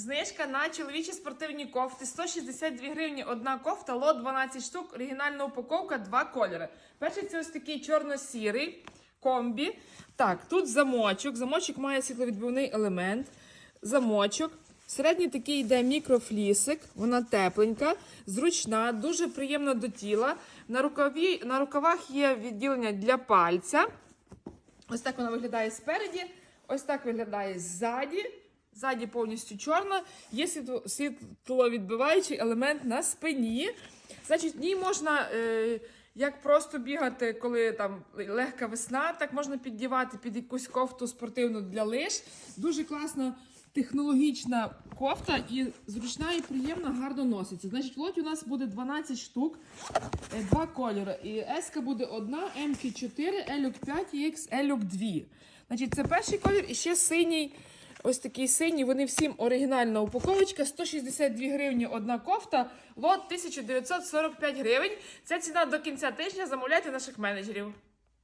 Знижка на чоловічі спортивні кофти 162 гривні одна кофта, лот 12 штук, оригінальна упаковка, два кольори. Перший це ось такий чорно-сірий комбі. Так, тут замочок. Замочок має світловідбивний елемент. Замочок. Середній такий йде мікрофлісик, вона тепленька, зручна, дуже приємна до тіла. На, рукаві, на рукавах є відділення для пальця. Ось так вона виглядає спереді, ось так виглядає ззаді. Ззаді повністю чорна. Є світло- світловідбиваючий елемент на спині. Значить, в ній можна е, як просто бігати, коли там легка весна, так можна піддівати під якусь кофту спортивну для лиш. Дуже класна технологічна кофта і зручна і приємна, гарно носиться. Значить, лоті у нас буде 12 штук, е, два кольори. І S буде одна, M 4, L 5 і XL 2. Значить, це перший колір і ще синій. Ось такі синій, вони всім оригінальна упаковочка, 162 гривні одна кофта, лот 1945 гривень. Це ціна до кінця тижня. Замовляйте наших менеджерів.